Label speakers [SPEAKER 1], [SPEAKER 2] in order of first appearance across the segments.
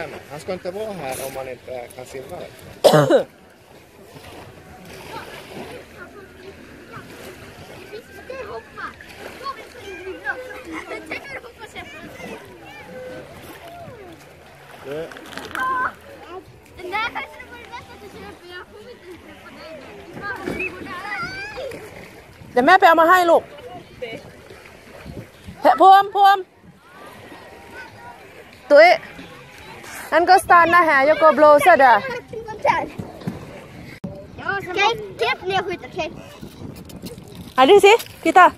[SPEAKER 1] träna. Han ska inte vara här om han inte kan simma.
[SPEAKER 2] Det... Den där kanske det lätt att du kör upp, jag kommer inte ens träffa dig. Det är bara Anh có stan na hà cho cô blue sao đó. Cái tiếp kita.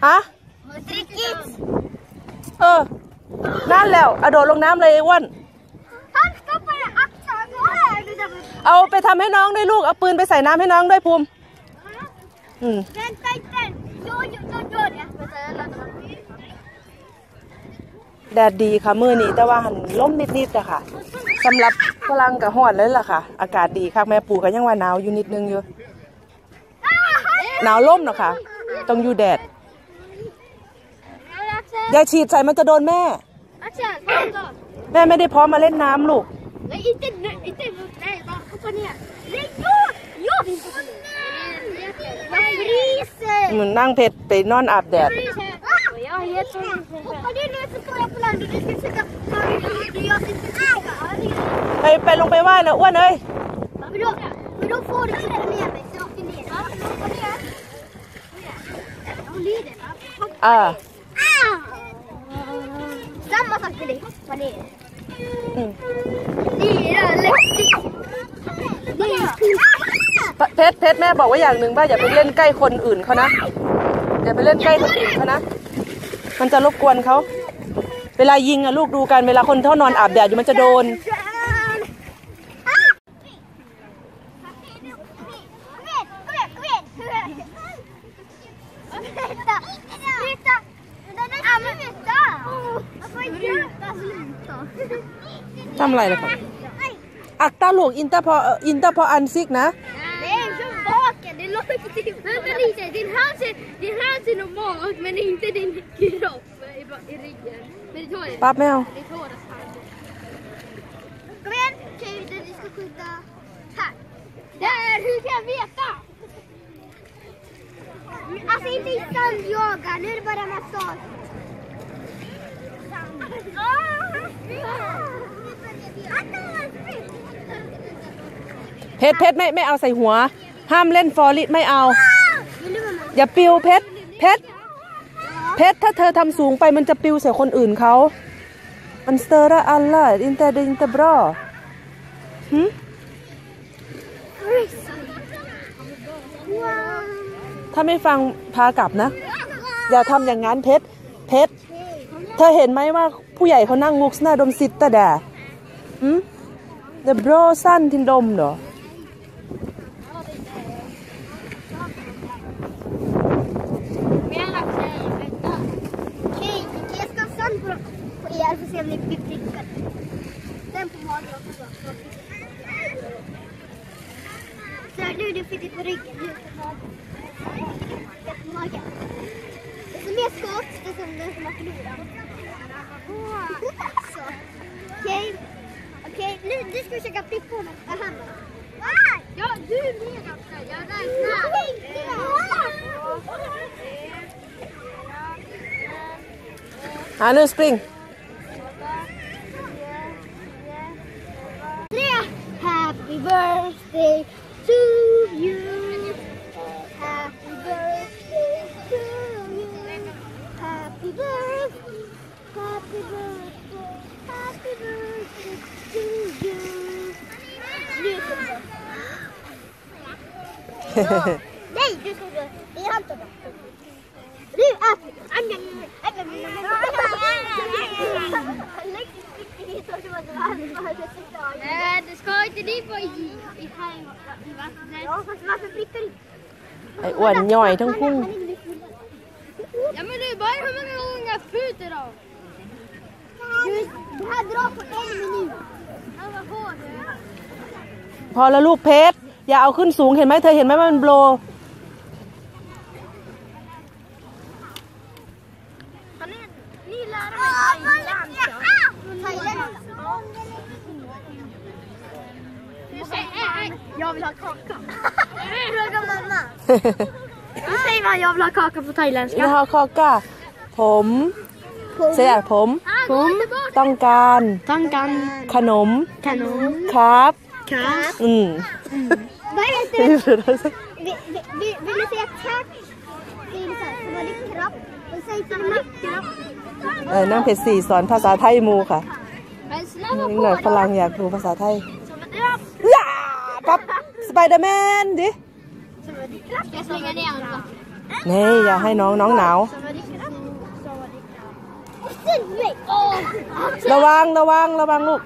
[SPEAKER 2] Ai. เออนั่นแล้วอโดดลงน้ำเลยไอ้อ้วนเอาไปทำให้น้องด้วยลูก เอาปืนไปใส่น้ำให้น้องด้วยภูมิแดดดีค่ะมือนี้ แต่ว่าหันล่มนิดๆแต่ค่ะสำหรับพลังกับหอดเลยล่ะค่ะ อากาศดีค่ะแม่ปู่ก็ยังว่าหนาวอยู่นิดนึงอยู่ หนาวล่มเนาะค่ะ ต้องอยู่แดดยายฉีดใส่มันจะโดนแม่ แม่ไม่ได้พร้อมมาเล่นน้ำลูกไอ้ไอเอจ็บแม่บอกเขาเนี่ยยุดยุดไมรีสเหมือนนั่งเพ็ดไปนอนอาบแดด ไปไปลงไปไหว้นะอ้วนเอ้ยอ่าดี m m a sak till dig. เพชรเพชรแม่บอกว่าอย่างหนึ่งว่า อย่าไปเล่นใกล้คนอื่นเขานะอย่าไปเล่นใกล้คนอื่นเขานะมันจะรบกวนเขา เวลายิงอะลูกดูกันเวลาคนเท่านอนอาบแดดอยู่มันจะโดน v Ruta, ruta. ทำอะไรนะครับอัตตาลูกอินเตอร์พออินเตอร์พออันซิกนะ Den låter till Vänta lite, din hals är, din hals är normal men inte din kropp i, i ryggen. Men ditt hår är... Papp med Ditt hår är Kom igen! Okej, okay, vi ska skjuta här. Där! Hur kan jag veta? Alltså inte i sandjaga, nu är det bara massage. เพชรเพชรไม่ไม่เอาใส่หัว ห้ามเล่นฟอริสไม่เอา อย่าปิวเพชร เพชร เพชรถ้าเธอทำสูงไปมันจะปิวใส่คนอื่นเขาอันสเตอร์อัลล่าอินเตอร์อินเตอร์บรอหึถ้าไม่ฟังพากลับนะ อย่าทำอย่างนั้นเพชร เพชรเธอเห็นไหมว่าผู้ใหญ่เขานั่งงุกหน้าดมสิตตาแดอืมเ h บรอสั้นทินดมเหรอ på er för att se om ni blir prickade. Den på magen också. Så här, nu du sitter på ryggen, nu på magen. Den på magen. Det som är skott, det som den som har förlorat. Alltså. Okej. Okej, nu du ska försöka pricka honom Ja, du är med också. Jag räknar. Anu spring. Happy birthday to you. Happy birthday to you. Happy birthday. Happy birthday. to you. Beautiful. 네, 이쪽으로 이한테 봐. ดไอ้อ้วนย่อยทั้งพุ่งยังไม่ได้บายเพราะไม่ได้ลงแอฟเฟตเรยฮัลโหลพอแล้วลูกเพชรอย่าเอาขึ้นสูงเห็นไหมเธอเห็นไหมมันโบร
[SPEAKER 3] ยอมรักคอกับเรือกำลังอ่ใช่ยอมรัคอกับไทยแลนด์
[SPEAKER 2] ยี่ห้คอก้าผมเสียผมผมต้องการ ต้องการ ขนมขนมครับ
[SPEAKER 3] ครับอืมไม่เป็นไรไม่เป็น
[SPEAKER 2] ไรนั่งเพจสี่สอนภาษาไทยมูค่ะหน่อยฝรั่งอยากรู้ภาษาไทยปั๊บสไปเดอร์แมนดินี่อย่าให้น้องน้องหนาวระวังระวังระวังลูก